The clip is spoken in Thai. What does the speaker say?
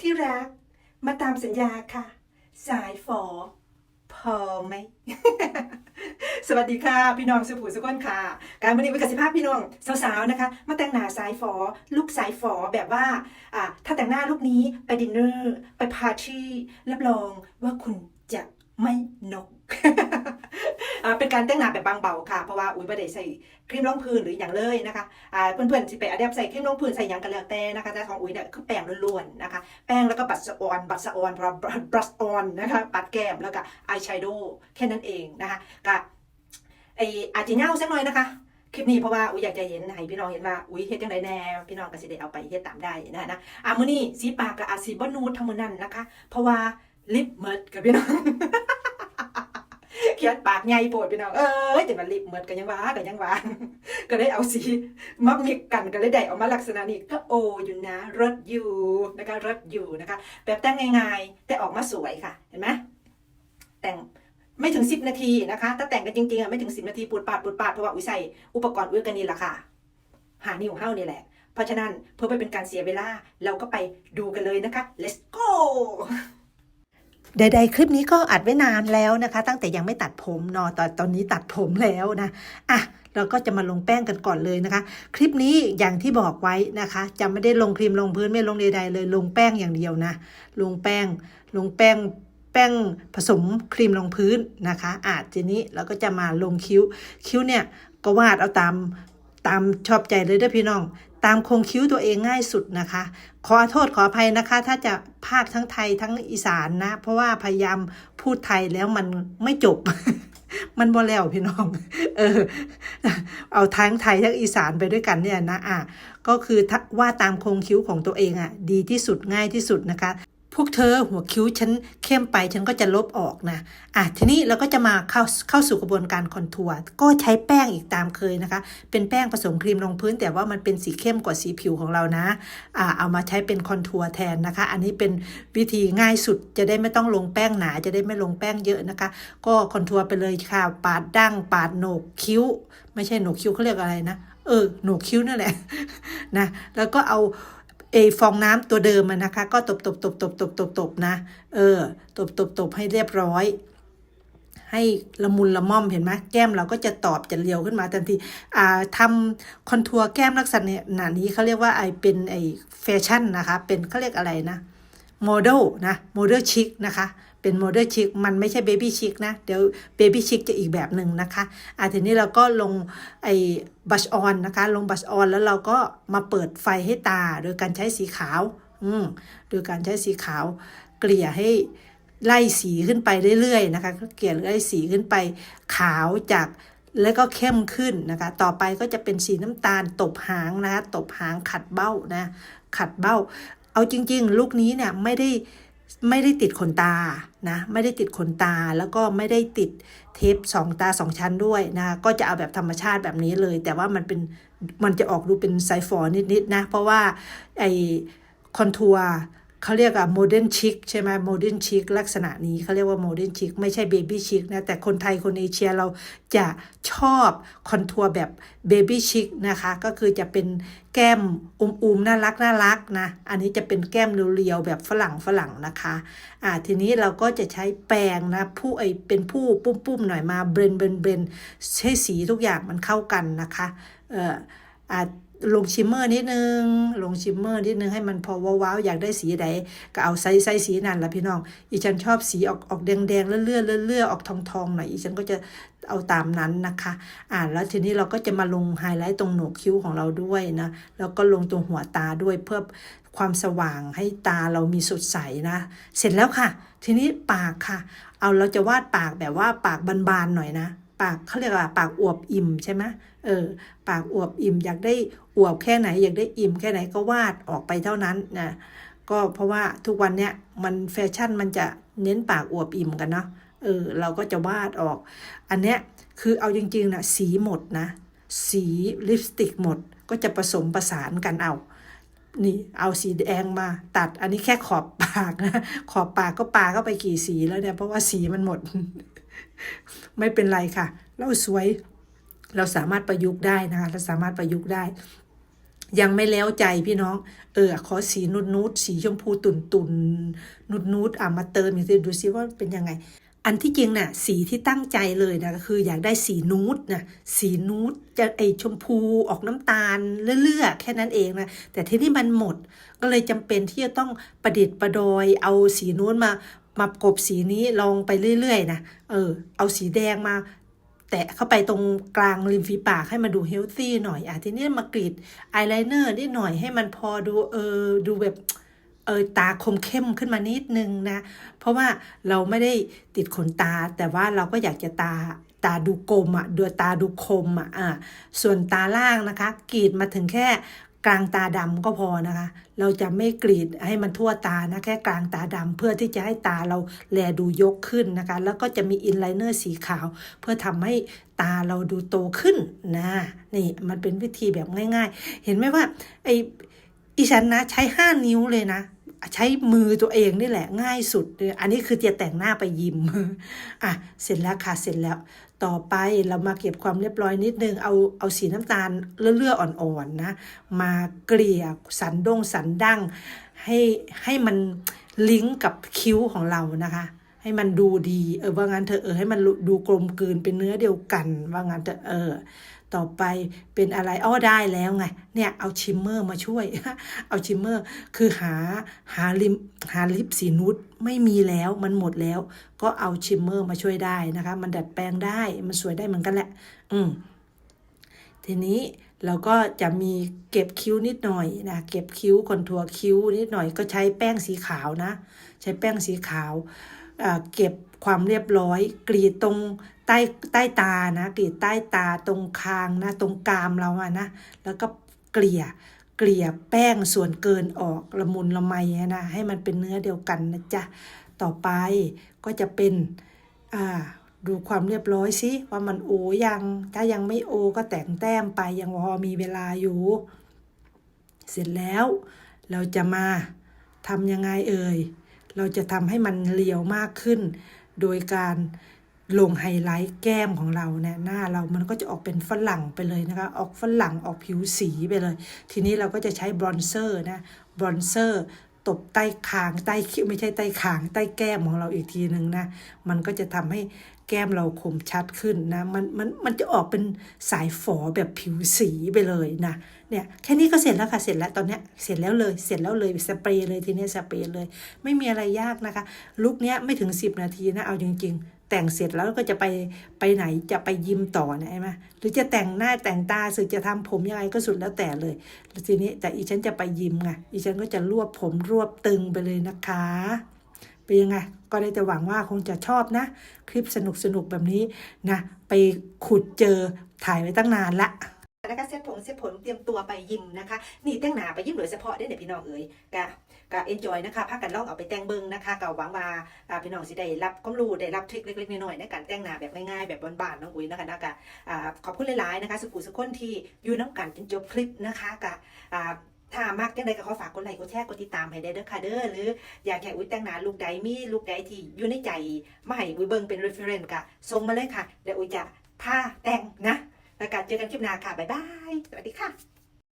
ที่รัก มาตามสัญญาค่ะ สายฝอพอไหม สวัสดีค่ะ พี่น้องสุภูสุก้นค่ะ การวันนี้วิกสิภาพพี่น้องสาวๆนะคะ มาแต่งหน้าสายฝอลุกสายฝอแบบว่าอ่าถ้าแต่งหน้าลุกนี้ไปดินเนอร์ ไปพาร์ตี้รับรองว่าคุณจะ ไม่นกเป็นการแต่งหน้าแบบบางเบาค่ะ เพราะว่าอุ้ยไม่ได้ใส่ครีมรองพื้นหรืออย่างเลยนะคะเพื่อนๆสิไปอัดแอปใส่ครีมรองพื้นใส่ยังกันแล้วแต่นะคะ แต่ของอุ้ยเนี่ยคือแป้งล้วนๆนะคะ แป้งแล้วก็บัตสออนบัตสออนเพราะบรัชออนนะคะ ปัดแก้มแล้วก็อายแชโดว์แค่นั้นเองนะคะก็ไออาจจะเน่าสักหน่อยนะคะคลิปนี้เพราะว่าอุ้ยอยากจะเห็นให้พี่น้องเห็นว่าอุ้ยเฮ็ดจังไดแน่พี่น้องก็สิได้เอาไปเฮ็ดตามได้นะนะอะมื้อนี้สีปากกับอาจสีบ่นูดทั้งมื้อนั้นนะคะ เพราะว่า ลิปเมิดกับพี่น้องเขียนปากใหญ่โปวดพี่น้องเอ้ยแต่มันลิปเมิดกันยังว่ากันยังว่าก็ได้เอาสีมักมิกกันก็เลยได้ออกมาลักษณะนี้ก็โออยู่นะรสอยู่นะคะรสอยู่นะคะ แบบแต่งง่ายๆ แต่ออกมาสวยค่ะ เห็นไหมแต่งไม่ถึง 10 นาทีนะคะ ถ้าแต่งกันจริงๆอะไม่ถึง 10 นาทีปูดปาดปูดปาดเพราะว่าอุ้ยใส่อุปกรณ์อุ้ยกันนี่แหละค่ะ หานิ้วเฮ้านี่แหละ เพราะฉะนั้นเพื่อไม่เป็นการเสียเวลาเราก็ไปดูกันเลยนะคะ let's go ใดๆคลิปนี้ก็อัดไว้นานแล้วนะคะ ตั้งแต่ยังไม่ตัดผมเนอะตอนตอนนี้ตัดผมแล้วนะอะเราก็จะมาลงแป้งกันก่อนเลยนะคะ คลิปนี้อย่างที่บอกไว้นะคะจะไม่ได้ลงครีมลงพื้นไม่ลงใดๆเลย ลงแป้งอย่างเดียวนะ ลงแป้ง ลงแป้งแป้งผสมครีมลงพื้นนะคะอะทีนี้เราก็จะมาลงคิ้ว คิ้วเนี่ยก็วาดเอาตาม ตามชอบใจเลยเด้อพี่น้อง ตามคงคิ้วตัวเองง่ายสุดนะคะ ขอโทษขออภัยนะคะ ถ้าจะภาคทั้งไทยทั้งอีสานนะ เพราะว่าพยายามพูดไทยแล้วมันไม่จบ มันบ่แล้วพี่น้อง เออ เอาทั้งไทยทั้งอีสานไปด้วยกันเนี่ยนะอะก็คือว่าตามคงคิ้วของตัวเองอะ ดีที่สุดง่ายที่สุดนะคะ พวกเธอหัวคิ้วฉันเข้มไปฉันก็จะลบออกนะ อะทีนี้เราก็จะมาเข้าเข้าสู่กระบวนการคอนทัวร์ก็ใช้แป้งอีกตามเคยนะคะ เป็นแป้งผสมครีมรองพื้น แต่ว่ามันเป็นสีเข้มกว่าสีผิวของเรานะ อ่าเอามาใช้เป็นคอนทัวร์แทนนะคะ อันนี้เป็นวิธีง่ายสุดจะได้ไม่ต้องลงแป้งหนา จะได้ไม่ลงแป้งเยอะนะคะ ก็คอนทัวร์ไปเลยค่ะ ปาดดั้งปาดโหนกคิ้ว ไม่ใช่โหนกคิ้วเขาเรียกอะไรนะ เออโหนกคิ้วนั่นแหละนะ แล้วก็เอา เอฟองน้ำตัวเดิมนะคะ ก็ตบตบตบตบตบตบตบนะ เออ ตบตบตบให้เรียบร้อย ให้ละมุนละม่อมเห็นไหมแก้มเราก็จะตอบจะเรียวขึ้นมาทันที อ่าทำคอนทัวร์แก้มลักษณะนี้เขาเรียกว่าไอเป็นไอแฟชั่นนะคะ เป็นเขาเรียกอะไรนะโมเดลนะโมเดลชิคนะคะ เป็นโมเดลชิคมันไม่ใช่เบบี้ชิคนะ เดี๋ยวเบบี้ชิคจะอีกแบบหนึ่งนะคะอ่าทีนี้เราก็ลงไอ้บัชออนนะคะ ลงบัชออนแล้วเราก็มาเปิดไฟให้ตา โดยการใช้สีขาวอืมโดยการใช้สีขาวเกลี่ยให้ไล่สีขึ้นไปเรื่อยๆนะคะเกลี่ยไล่สีขึ้นไปขาวจากแล้วก็เข้มขึ้นนะคะ ต่อไปก็จะเป็นสีน้ำตาลตบหางนะคะ ตบหางขัดเบ้านะ ขัดเบ้า เอาจริง ๆ ลูกนี้เนี่ยไม่ได้ ไม่ได้ติดขนตานะไม่ได้ติดขนตาแล้วก็ไม่ได้ติดเทปสองตาสองชั้นด้วยนะก็จะเอาแบบธรรมชาติแบบนี้เลย แต่ว่ามันเป็นมันจะออกดูเป็นไซฟอร์นิดๆนะ เพราะว่าไอคอนทัวร์ เขาเรียกอะโมเดิร์นชิคใช่ไหมโมเดิร์นชิคลักษณะนี้เขาเรียกว่าโมเดิร์นชิคไม่ใช่เบบี้ชิคนะ แต่คนไทยคนเอเชียเราจะชอบคอนทัวร์แบบเบบี้ชิคนะคะ ก็คือจะเป็นแก้มอุ้มๆน่ารักน่ารักนะ อันนี้จะเป็นแก้มเรียวๆแบบฝรั่งฝรั่งนะคะอ่าทีนี้เราก็จะใช้แปรงนะผู้ไอเป็นผู้ปุ้มๆหน่อยมาเบรนเบรนเบรนให้สีทุกอย่างมันเข้ากันนะคะเอ่ออ่า ลงชิมเมอร์นิดนึง ลงชิมเมอร์นิดนึงให้มันพอว้าวๆอยากได้สีใดก็เอาไซส์ไซส์สีนั่นละพี่น้อง อีฉันชอบสีออกออกแดงแดงๆเลื่อนๆเลื่อนๆออกทองทองๆหน่อย อีฉันก็จะเอาตามนั้นนะคะ อ่าแล้วทีนี้เราก็จะมาลงไฮไลท์ตรงโหนกคิ้วของเราด้วยนะ แล้วก็ลงตรงหัวตาด้วยเพื่อความสว่างให้ตาเรามีสดใสนะ เสร็จแล้วค่ะ ทีนี้ปากค่ะ เอาเราจะวาดปากแบบว่าปากบานๆหน่อยนะ ปากเขาเรียกว่าปากอวบอิ่มใช่ไหมเออ ปากอวบอิ่ม อยากได้อวบแค่ไหน อยากได้อิ่มแค่ไหนก็วาดออกไปเท่านั้นนะก็เพราะว่าทุกวันเนี้ยมันแฟชั่นมันจะเน้นปากอวบอิ่มกันเนาะเออ เราก็จะวาดออก อันเนี้ยคือเอาจริงๆนะสีหมดนะ สีลิปสติกหมดก็จะผสมประสานกันเอานี่เอาสีแดงมาตัดอันนี้แค่ขอบปากนะ ขอบปากก็ปาก็ไปกี่สีแล้วเนี่ย เพราะว่าสีมันหมด ไม่เป็นไรค่ะ เราสวยเราสามารถประยุกต์ได้นะคะ เราสามารถประยุกต์ได้ ยังไม่แล้วใจพี่น้อง เออ ขอสีนุดนุดสีชมพูตุ่นตุนนุดนุดอะมาเติมอีกทีดูซิว่าเป็นยังไง อันที่จริงน่ะ สีที่ตั้งใจเลยนะก็คืออยากได้สีนูดนะสีนูดจะไอชมพูออกน้ำตาลเลื่อๆแค่นั้นเองนะแต่ที่นี่มันหมดก็เลยจำเป็นที่จะต้องประดิษฐ์ประดอยเอาสีนูดมา มากบสีนี้ลองไปเรื่อยๆนะเออเอาสีแดงมา แตะเข้าไปตรงกลางริมฝีปากให้มันดูเฮลตี้หน่อยอะทีนี้มากรีดอายไลเนอร์นิดหน่อยให้มันพอดูเออดูแบบเออตาคมเข้มขึ้นมานิดนึงนะ เพราะว่าเราไม่ได้ติดขนตา แต่ว่าเราก็อยากจะตาตาดูกลมอะดูตาดูคมอะอะส่วนตาล่างนะคะกรีดมาถึงแค่ กลางตาดำก็พอนะคะ เราจะไม่กรีดให้มันทั่วตานะแค่กลางตาดำเพื่อที่จะให้ตาเราแลดูยกขึ้นนะคะ แล้วก็จะมีอินไลเนอร์สีขาว เพื่อทำให้ตาเราดูโตขึ้นนะนี่มันเป็นวิธีแบบง่าย ๆ เห็นไหมว่าไออีฉันนะใช้ห้านิ้วเลยนะ ใช้มือตัวเองนี่แหละง่ายสุดเลยอันนี้คือจะแต่งหน้าไปยิมอะเสร็จแล้วค่ะเสร็จแล้ว ต่อไปเรามาเก็บความเรียบร้อยนิดนึง เอาเอาสีน้ำตาลเลื่อๆอ่อนๆนะ มาเกลี่ยสันดงสันดั้งให้ให้มันลิงก์กับคิ้วของเรานะคะให้มันดูดี เออว่างั้นเถอเออให้มันดูกลมกลืนเป็นเนื้อเดียวกัน ว่างั้นเถอเออ ต่อไปเป็นอะไรอ้อได้แล้วไงเนี่ยเอาชิมเมอร์มาช่วย เอาชิมเมอร์คือหาหาลิมหาลิปสีนุดไม่มีแล้วมันหมดแล้ว ก็เอาชิมเมอร์มาช่วยได้นะคะ มันดัดแปลงได้มันสวยได้เหมือนกันแหละ อืมทีนี้เราก็จะมีเก็บคิ้วนิดหน่อยนะเก็บคิ้วคอนทัวร์คิ้วนิดหน่อยก็ใช้แป้งสีขาวนะ ใช้แป้งสีขาว เก็บความเรียบร้อย กรีดตรงใต้ใต้ตานะ กรีดใต้ตาตรงคางนะ ตรงกรามเราอะนะ แล้วก็เกลี่ยเกลี่ยแป้งส่วนเกินออกละมุนละไมนะให้มันเป็นเนื้อเดียวกันนะจ๊ะต่อไปก็จะเป็นอ่าดูความเรียบร้อยสิว่ามันโอยัง ถ้ายังไม่โอก็แต่งแต้มไปยังพอมีเวลาอยู่ เสร็จแล้ว เราจะมาทำยังไงเอ่ย เราจะทำให้มันเรียวมากขึ้น โดยการลงไฮไลท์แก้มของเราเนี่ยหน้าเรามันก็จะออกเป็นฝรั่งไปเลยนะคะ ออกฝรั่งออกผิวสีไปเลย ทีนี้เราก็จะใช้บรอนเซอร์นะบรอนเซอร์ บใต้คางใต้คิ้วไม่ใช่ใต้คาง ใต้แก้มของเราอีกทีหนึ่งนะ มันก็จะทำให้แก้มเราคมชัดขึ้นนะมันมันมันจะออกเป็นสายฝอแบบผิวสีไปเลยนะเนี่ยแค่นี้ก็เสร็จแล้วค่ะเสร็จแล้วตอนเนี้ยเสร็จแล้วเลยเสร็จแล้วเลยสเปรย์เลยทีนี้สเปรย์เลย ไม่มีอะไรยากนะคะลุกเนี้ยไม่ถึง 10 นาทีนะเอาจริง ๆ แต่งเสร็จแล้วก็จะไปไปไหนจะไปยิมต่อนะใช่ไหมหรือจะแต่งหน้าแต่งตาสึกจะทำผมยังไงก็สุดแล้วแต่เลยลทีนี้แต่อีฉันจะไปยิมไงอีฉันก็จะรวบผมรวบตึงไปเลยนะคะเป็นยังไงก็ได้แต่หวังว่าคงจะชอบนะ คลิปสนุกๆแบบนี้นะ ไปขุดเจอถ่ายไว้ตั้งนานละ นะคะเซ็ตผงเซ็ตผลเตรียมตัวไปยิมนะคะ นี่แต่งหน้าไปยิมโดยเฉพาะได้เนี่ยพี่น้องเอ๋ยกะกะเอนจอยนะคะพากันลองเอาไปแต่งเบิงนะคะก็หวังว่าพี่น้องสิได้รับความรู้ได้รับทริคเล็กๆน้อยๆในการแต่งหน้าแบบง่ายๆแบบบานๆน้องอุ้ยนะคะนะกะขอบคุณหลายๆนะคะสุขุสุขคนที่อยู่น้ำกันจนจบคลิปนะคะกะถ้ามากจังใดก็ขอฝากกดไลค์กดแชร์กดติดตามให้ได้เด้อค่ะเด้อหรืออยากให้อุ้ยแต่งหน้าลูกใดมีลูกใดที่อยู่ในใจมาให้อุ้ยเบิ่งเป็น reference กะส่งมาเลยค่ะเดี๋ยวอุ้ยจะพาแต่งนะ แล้วกันเจอกันคลิปหน้าค่ะ บ๊ายบาย สวัสดีค่ะ